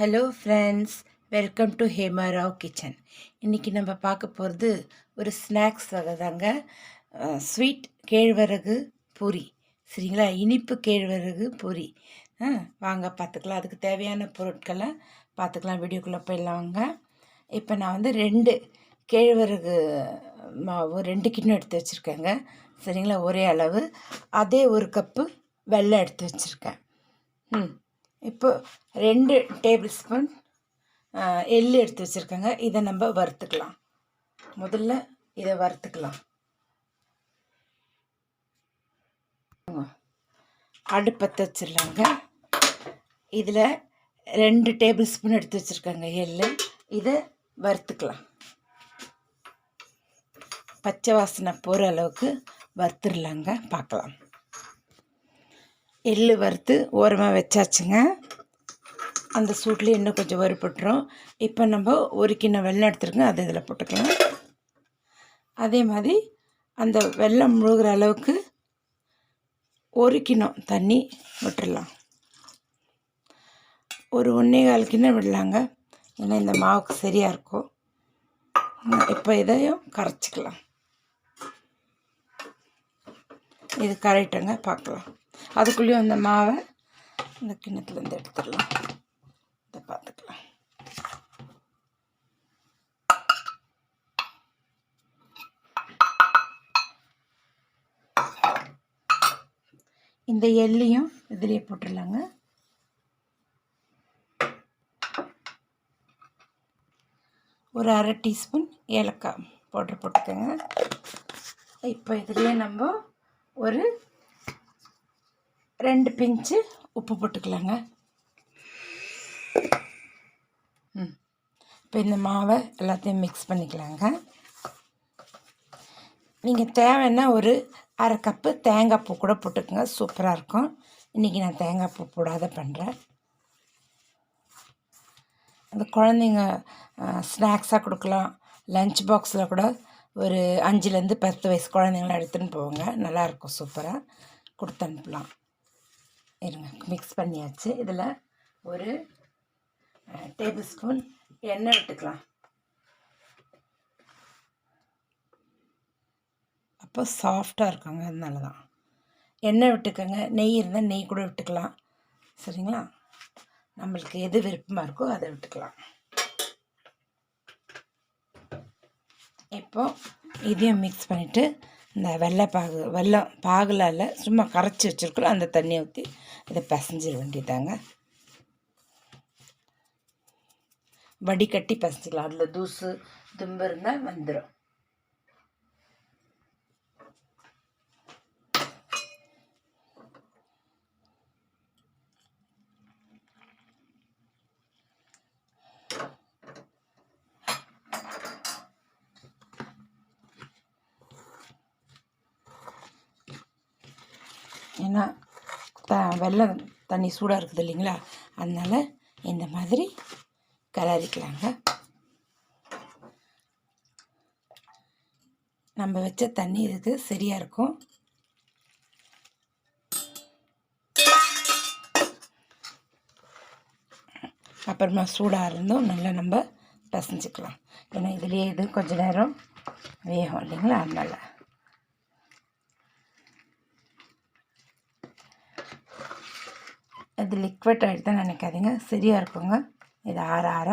Hello friends welcome to Hemarao kitchen இன்றைக்கி நம்ம பார்க்க போகிறது ஒரு ஸ்நாக்ஸ் வகை தாங்க. ஸ்வீட் கேழ்வரகு பூரி. சரிங்களா? இனிப்பு கேழ்வரகு பூரி. வாங்க பார்த்துக்கலாம். அதுக்கு தேவையான பொருட்களை பார்த்துக்கலாம். வீடியோக்குள்ளே போயிடலாம் வாங்க. இப்போ நான் வந்து ரெண்டு கேழ்வரகு மாவு ரெண்டு கிண்ணம் எடுத்து வச்சுருக்கேங்க. சரிங்களா? ஒரே அளவு. அதே ஒரு கப்பு வெள்ளை எடுத்து வச்சுருக்கேன். ம். இப்போ ரெண்டு டேபிள் ஸ்பூன் எள்ளு எடுத்து வச்சுருக்கேங்க. இதை நம்ம வறுத்துக்கலாம். முதல்ல இதை வறுத்துக்கலாம். அடுப்பத்தை வச்சிடலாங்க. இதில் ரெண்டு டேபிள் ஸ்பூன் எடுத்து வச்சுருக்கேங்க எள்ளு. இதை வறுத்துக்கலாம். பச்சை வாசனை போகிற அளவுக்கு வறுத்துடலாங்க. பார்க்கலாம். எள்ளு வறுத்து ஓரமாக வச்சாச்சுங்க. அந்த சூட்லேயே இன்னும் கொஞ்சம் வறுபட்டுரும் இப்போ நம்ம ஒரு கிண்ணம் வெள்ளம் எடுத்துருங்க அதை இதில் போட்டுக்கலாம். அதே மாதிரி அந்த வெள்ளம் முழுகிற அளவுக்கு ஒரு கிண்ணம் தண்ணி விட்டுடலாம் ஒரு ஒன்றே கால் கிண்ணம் விடலாங்க. ஏன்னா இந்த மாவுக்கு சரியாக இருக்கும். இப்போ இதையும் கரைச்சிக்கலாம். இது கரைட்டங்க பார்க்கலாம் அதுக்குள்ளேயும் அந்த மாவை இந்த கிண்ணத்துலேருந்து எடுத்துடலாம். இதை பார்த்துக்கலாம். இந்த எல்லையும் இதிலே போட்டுடலாங்க. ஒரு அரை டீஸ்பூன் ஏலக்காய் பவுட்ரு போட்டுக்கோங்க. இப்போ இதுலேயே நம்ம ஒரு ரெண்டு பிஞ்சு உப்பு போட்டுக்கலாங்க. ம். இப்போ இந்த மாவை எல்லாத்தையும் மிக்ஸ் பண்ணிக்கலாங்க. நீங்கள் தேவைன்னா ஒரு அரை கப்பு தேங்காய் பூ கூட போட்டுக்கோங்க. சூப்பராக இருக்கும். இன்றைக்கி நான் தேங்காய் பூ போடாத பண்ணுறேன் அந்த குழந்தைங்க ஸ்நாக்ஸாக கொடுக்கலாம். லஞ்ச் பாக்ஸில் கூட ஒரு அஞ்சுலேருந்து பத்து வயசு குழந்தைங்களாம் எடுத்துன்னு போவாங்க நல்லாயிருக்கும் சூப்பராக கொடுத்து அனுப்பலாம். இருங்க மிக்ஸ் பண்ணியாச்சு. இதில் ஒரு டேபிள் ஸ்பூன் எண்ணெய் விட்டுக்கலாம். அப்போ சாஃப்டாக இருக்குங்க அதனால தான் எண்ணெய் விட்டுக்கோங்க நெய் இருந்தால் நெய் கூட விட்டுக்கலாம். சரிங்களா? நம்மளுக்கு எது விருப்பமாக இருக்கோ அதை விட்டுக்கலாம். இப்போ இதையும் மிக்ஸ் பண்ணிவிட்டு இந்த வெள்ளை பாகு வெள்ளம் பாகுலால் சும்மா கரைச்சி வச்சுருக்குறோம். அந்த தண்ணியை ஊற்றி இதை பிசைஞ்சிட வேண்டியதாங்க வடிகட்டி பிசைஞ்சிக்கலாம். அதில் தூசு தும்பு இருந்தால் வந்துடும் ஏன்னா த வெள்ளம் தண்ணி சூடாக இருக்குது இல்லைங்களா? அதனால் இந்த மாதிரி கலரிக்கலாங்க. நம்ம வச்ச தண்ணி இதுக்கு சரியாக இருக்கும். அப்புறமா சூடாக இருந்தும் நல்லா நம்ம பசஞ்சிக்கலாம். ஏன்னா இதுலேயே இது கொஞ்சம் நேரம் வேகும் இல்லைங்களா? அதனால். இது லிக்விட் ஆகிட்டு நினைக்காதீங்க. சரியாக இருக்குங்க. இது ஆற ஆற.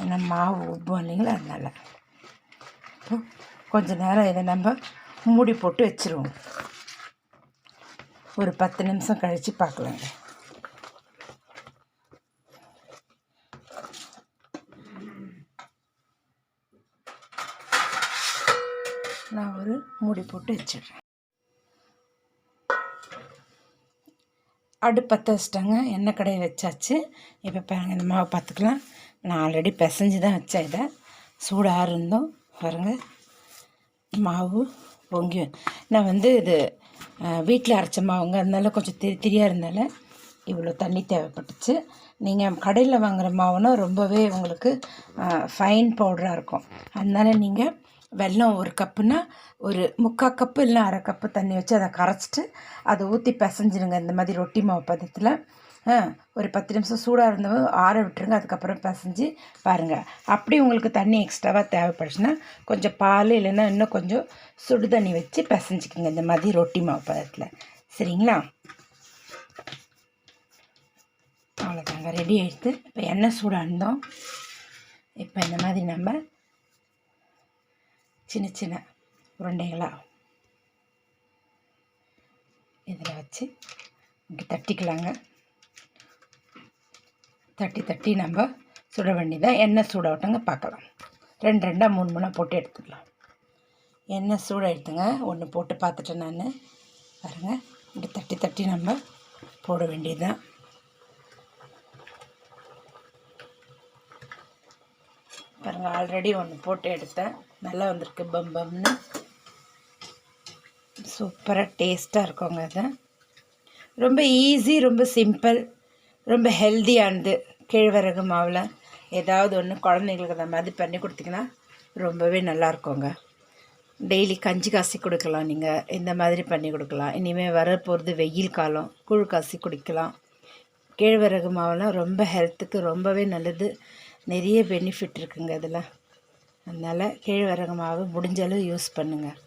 ஏன்னா மாவு உப்பும் இல்லைங்களா? அதனால். இப்போ கொஞ்சம் நேரம் இதை நம்ம மூடி போட்டு வச்சுருவோம். ஒரு பத்து நிமிஷம் கழித்து பார்க்கலாங்க. நான் ஒரு மூடி போட்டு வச்சிடுறேன். அடுப்பற்ற வச்சிட்டாங்க. எண்ணெய் கடையை வச்சாச்சு. இப்போ பாருங்கள் இந்த மாவை பார்த்துக்கலாம். நான் ஆல்ரெடி பிசைஞ்சு தான் வச்சேன் இதை. சூடாக இருந்தோம். பாருங்கள் மாவு பொங்கி நான் வந்து இது வீட்டில் அரைச்ச மாவுங்க. அதனால கொஞ்சம் திரி திரியாக இருந்தால இவ்வளோ தண்ணி தேவைப்பட்டுச்சு. நீங்கள் கடையில் வாங்குகிற மாவுனா ரொம்பவே உங்களுக்கு ஃபைன் பவுடராக இருக்கும். அதனால் நீங்கள் வெல்லம் ஒரு கப்புனா ஒரு முக்கால் கப்பு இல்லை அரை கப்பு தண்ணி வச்சு அதை கரைச்சிட்டு அதை ஊற்றி பிசைஞ்சிருங்க. இந்த மாதிரி ரொட்டி மாவு பதத்தில். ஒரு பத்து நிமிஷம் சூடாக இருந்தவங்க ஆற விட்டுருங்க. அதுக்கப்புறம் பிசைஞ்சு பாருங்கள் அப்படி உங்களுக்கு தண்ணி எக்ஸ்ட்ராவாக தேவைப்படுச்சுன்னா கொஞ்சம் பால் இல்லைன்னா இன்னும் கொஞ்சம் சுடு தண்ணி வச்சு பிசைஞ்சிக்கோங்க இந்த மாதிரி ரொட்டி மாவு பதத்தில். சரிங்களா? அவ்வளோதாங்க ரெடி ஆகிடுத்து இப்போ எண்ணெய் சூடாக இருந்தோம் இப்போ இந்த மாதிரி நம்ம சின்ன சின்ன உருண்டைகளாக இதில் வச்சு இப்படி தட்டிக்கலாங்க. தட்டி தட்டி நம்ம சுட வேண்டியதான் எண்ணெய் சூடாகட்டங்க பார்க்கலாம். ரெண்டு ரெண்டாக மூணு மூணாக போட்டு எடுத்துக்கலாம். எண்ணெய் சூடாக எடுத்துங்க. ஒன்று போட்டு பார்த்துட்டேன் நான். பாருங்கள் இப்படி தட்டி தட்டி நம்ம போட வேண்டியதுதான். பாருங்கள் ஆல்ரெடி ஒன்று போட்டு எடுத்தேன். நல்லா வந்திருக்கு. பம் பம்னு. சூப்பராக டேஸ்ட்டாக இருக்குங்க அது. ரொம்ப ஈஸி ரொம்ப சிம்பிள் ரொம்ப ஹெல்த்தியானது கேழ்வரகு மாவில் ஏதாவது ஒன்று குழந்தைங்களுக்கு அந்த மாதிரி பண்ணி கொடுத்தீங்கன்னா ரொம்பவே நல்லா இருக்குங்க. டெய்லி கஞ்சி காசி கொடுக்கலாம் நீங்கள் இந்த மாதிரி பண்ணி கொடுக்கலாம். இனிமேல் வர போகிறது வெயில் காலம். கூழ் காசி குடிக்கலாம். கேழ்வரகு மாவெலாம் ரொம்ப ஹெல்த்துக்கு ரொம்பவே நல்லது. நிறைய பெனிஃபிட் இருக்குங்க இதில். அதனால் கேழ்வரகு மாவு முடிஞ்சளவு யூஸ் பண்ணுங்கள்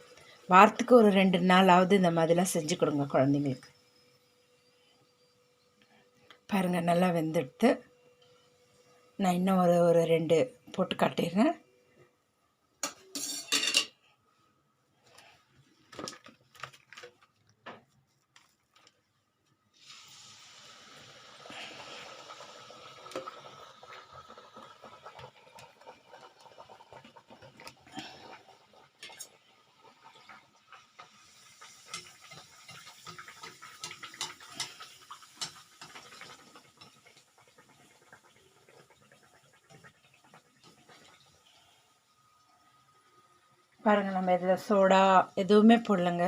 வாரத்துக்கு ஒரு ரெண்டு நாளாவது இந்த மாதிரிலாம் செஞ்சு கொடுங்க குழந்தைங்களுக்கு. பாருங்கள் நல்லா வெந்துடுத்து நான் இன்னும் ஒரு ஒரு ரெண்டு போட்டு காட்டிடுறேன். பாருங்கள் நம்ம இதில் சோடா எதுவுமே போடலைங்க.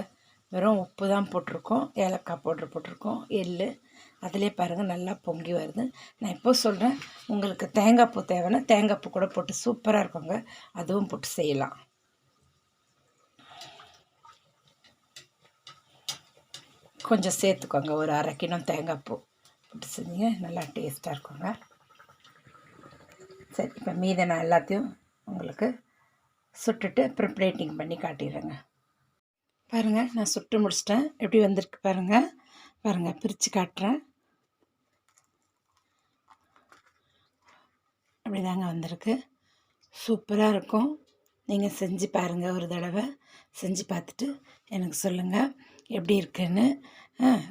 வெறும் உப்பு தான் போட்டிருக்கோம். ஏலக்காய் பவுட்ரு போட்டிருக்கோம். எள் அதிலே பாருங்கள் நல்லா பொங்கி வருது. நான் இப்போ சொல்கிறேன் உங்களுக்கு தேங்காய் பூ தேவைன்னா தேங்காய் பூ கூட போட்டு சூப்பராக இருக்குங்க. அதுவும் போட்டு செய்யலாம். கொஞ்சம் சேர்த்துக்கோங்க ஒரு அரை கிலோ தேங்காய் பூ போட்டு செஞ்சீங்க நல்லா டேஸ்ட்டாக இருக்குங்க. சரி இப்போ மீதை நான் எல்லாத்தையும் உங்களுக்கு சுட்டுட்டு அப்புறம் பிளேட்டிங் பண்ணி காட்டிடுறேங்க. பாருங்கள் நான் சுட்டு முடிச்சிட்டேன். எப்படி வந்திருக்கு பாருங்கள் பாருங்கள் பிரித்து காட்டுறேன். அப்படி தாங்க வந்திருக்கு. சூப்பராக இருக்கும். நீங்கள் செஞ்சு பாருங்கள் ஒரு தடவை. செஞ்சு பார்த்துட்டு எனக்கு சொல்லுங்கள் எப்படி இருக்குன்னு.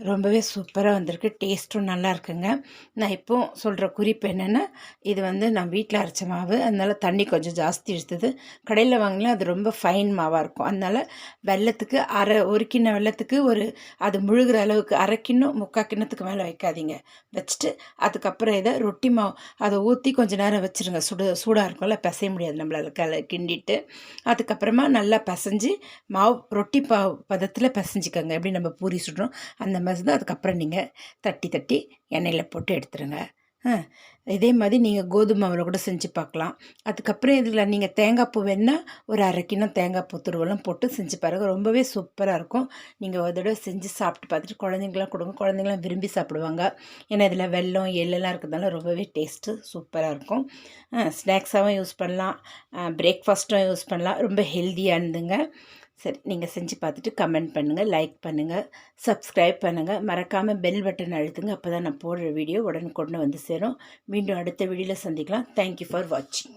ரொம்பவே சூப்பராக வந்திருக்கு. டேஸ்ட்டும் நல்லா இருக்குங்க. நான் இப்போ சொல்கிற குறிப்பு என்னென்னா இது வந்து நான் வீட்டில் அரைச்ச மாவு அதனால் தண்ணி கொஞ்சம் ஜாஸ்தி எடுத்தது. கடையில் வாங்கினா அது ரொம்ப ஃபைன் மாவாக இருக்கும். அதனால் வெள்ளத்துக்கு அரை ஒரு கிண்ண வெள்ளத்துக்கு ஒரு அது முழுகிற அளவுக்கு அரை கிண்ணம் முக்கால் கிண்ணத்துக்கு மேலே வைக்காதீங்க. வச்சுட்டு அதுக்கப்புறம் இதை ரொட்டி மாவு அதை ஊற்றி கொஞ்சம் நேரம் வச்சுருங்க. சுடு சூடாக இருக்கும்ல பிசைய முடியாது. நம்மளால் கல கிண்டிட்டு. அதுக்கப்புறமா நல்லா பிசைஞ்சு மாவு ரொட்டி பா பதத்தில் பிசைஞ்சிக்கோங்க. எப்படி நம்ம பூரி சுடுறோம் அந்த மாதிரி தான் அதுக்கப்புறம் நீங்கள் தட்டி தட்டி எண்ணெயில் போட்டு எடுத்துருங்க. இதே மாதிரி நீங்கள் கோதுமை மாவில் கூட செஞ்சு பார்க்கலாம் அதுக்கப்புறம் இதில் நீங்கள் தேங்காய் பூ வேணால் ஒரு அரை கிலோ தேங்காய் பூ துருவெல்லாம் போட்டு செஞ்சு பாருங்கள் ரொம்பவே சூப்பராக இருக்கும். நீங்கள் ஒரு தடவை செஞ்சு சாப்பிட்டு பார்த்துட்டு குழந்தைங்களாம் கொடுங்க. குழந்தைங்களாம் விரும்பி சாப்பிடுவாங்க. ஏன்னா இதில் வெல்லம் எள்ளெல்லாம் இருக்கிறதுனால ரொம்பவே டேஸ்ட்டு சூப்பராக இருக்கும். ஸ்நாக்ஸாகவும் யூஸ் பண்ணலாம். பிரேக்ஃபாஸ்ட்டும் யூஸ் பண்ணலாம். ரொம்ப ஹெல்த்தியானதுங்க சரி நீங்கள் செஞ்சு பார்த்துட்டு கமெண்ட் பண்ணுங்கள் லைக் பண்ணுங்கள் சப்ஸ்கிரைப் பண்ணுங்கள் மறக்காமல் பெல் பட்டன் அழுத்துங்க அப்போ தான் நான் போடுற வீடியோ உடனுக்குடனே வந்து சேரும். மீண்டும் அடுத்த வீடியோவில் சந்திக்கலாம். தேங்க்யூ ஃபார் வாட்சிங்